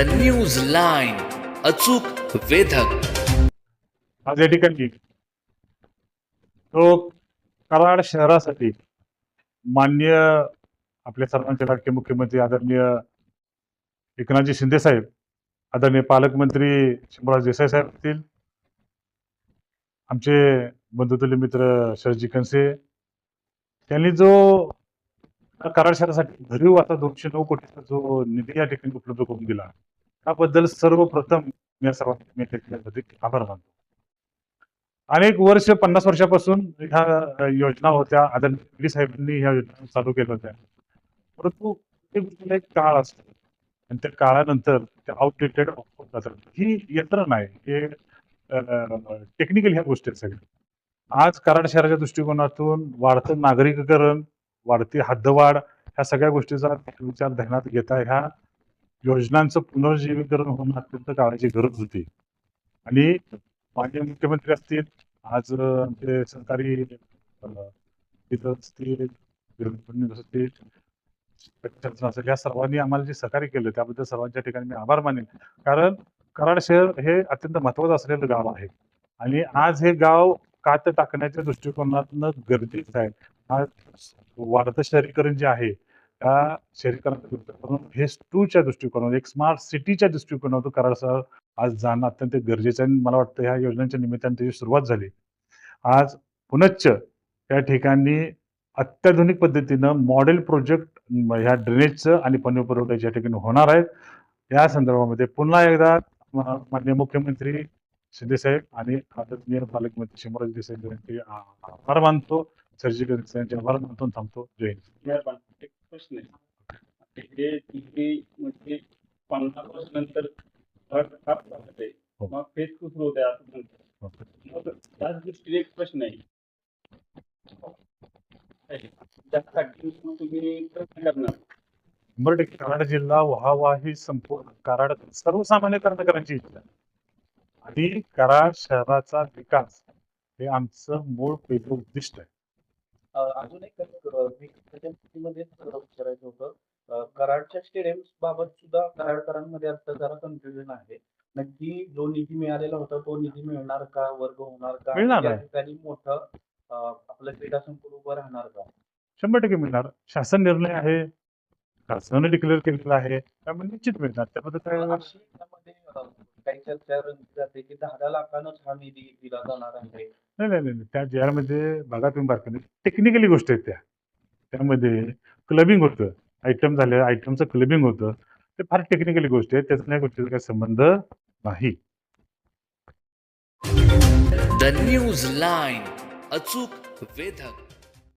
The news line अचूक वेधक. आज या ठिकाणी तो कराड शहरासाठी मान्य आपल्या सर्वांचे लाडके मुख्यमंत्री आदरणीय एकनाथजी शिंदे साहेब आदरणीय पालकमंत्री शंभूराज देसाई साहेब असतील आमचे बंधुतुल्य मित्र शरजी कनसे त्यांनी जो कराड शहरासाठी भरीव आता दोनशे नऊ कोटीचा जो निधी या ठिकाणी उपलब्ध करून दिला त्याबद्दल सर्वप्रथम मी या सर्वांचे आभार मानतो. अनेक वर्ष पन्नास वर्षापासून ह्या योजना होत्या आदरणीय साहेबांनी ह्या योजना चालू केल्या होत्या. परंतु एक गोष्टीला एक काळ असतो. आणि त्या काळानंतर त्या आउटडेटेड जातात ही यंत्रणा आहे हे टेक्निकल ह्या गोष्टी आहेत सगळ्या. आज कराड शहराच्या दृष्टिकोनातून वाढतं नागरिकीकरण वाढती हद्दवाढ ह्या सगळ्या गोष्टीचा विचार ध्यानात घेता ह्या योजनांचं पुनर्जीवीकरण होणं अत्यंत काळाची गरज होती. आणि माजी मुख्यमंत्री असतील आज आमचे सरकारी तिथं असतील असतील असेल या सर्वांनी आम्हाला जे सहकार्य केलं त्याबद्दल सर्वांच्या ठिकाणी मी आभार मानेन. कारण कराड शहर हे अत्यंत महत्वाचं असलेलं गाव आहे. आणि आज हे गाव कात टाकण्याच्या दृष्टिकोनातनं गरजेचं आहे. आज वाढतं शहरीकरण जे आहे त्या शहरीकरणाच्या दृष्टिकोनातून फेज टूच्या दृष्टिकोनातून एक स्मार्ट सिटीच्या दृष्टिकोनातून करायचं आज जाणं अत्यंत गरजेचं आहे. आणि मला वाटतं ह्या योजनांच्या निमित्ताने त्याची सुरुवात झाली. आज पुनश्च त्या ठिकाणी अत्याधुनिक पद्धतीनं मॉडेल प्रोजेक्ट ह्या ड्रेनेजचं आणि पाणी पुरवठ्याच्या ठिकाणी होणार आहेत या संदर्भामध्ये पुन्हा एकदा माननीय मुख्यमंत्री शिंदेसाहेब आणि आदरणीय पालकमंत्री शिवराज देसाई यांचे आभार मानतो. सर्जिकल यांचे आभार मानतो थांबतो. जय हिंद. प्रश्न हे तिथे म्हणजे पन्नास आहे हो. मग सुरू होते असं म्हणतात. मग त्याच दृष्टीने एक प्रश्न आहे. त्यासाठी तुम्ही प्रयत्न करणार? शंभर टक्के कराड जिल्हा व्हावा ही संपूर्ण कराड सर्वसामान्य कर्णकरांची इच्छा. आणि कराड शहराचा विकास. हे आमचं मूळ पहिलं उद्दिष्ट आहे. अजून एक मध्ये विचारायचं होतं. कराडच्या स्टेडियम बाबत सुद्धा कराडकरांमध्ये आता जरा कन्फ्युजन आहे. नक्की जो निधी मिळालेला होता तो निधी मिळणार का? वर्ग होणार का? मिळणार या आहे. ठिकाणी मोठं अ, आपलं क्रीडा संकुल उभं राहणार का? शंभर टक्के मिळणार. शासन निर्णय आहे. शासनाने डिक्लेअर केलेला आहे. त्यामुळे निश्चित मिळणार. काय अशी त्यामध्ये अ, काही चर्चा रंगली जाते की दहा दहा लाखानंच हा निधी दिला जाणार आहे. नाही नाही नाही नाही. त्या ज्यामध्ये बघा तुम्ही बारकाने टेक्निकली गोष्ट आहेत त्या. त्यामध्ये क्लबिंग होतं. आयटम झाले आयटमचं क्लबिंग होतं. ते फार टेक्निकली गोष्टी आहेत त्याचा या गोष्टीचा काही संबंध नाही. द न्यूज लाईन अचूक वेधक.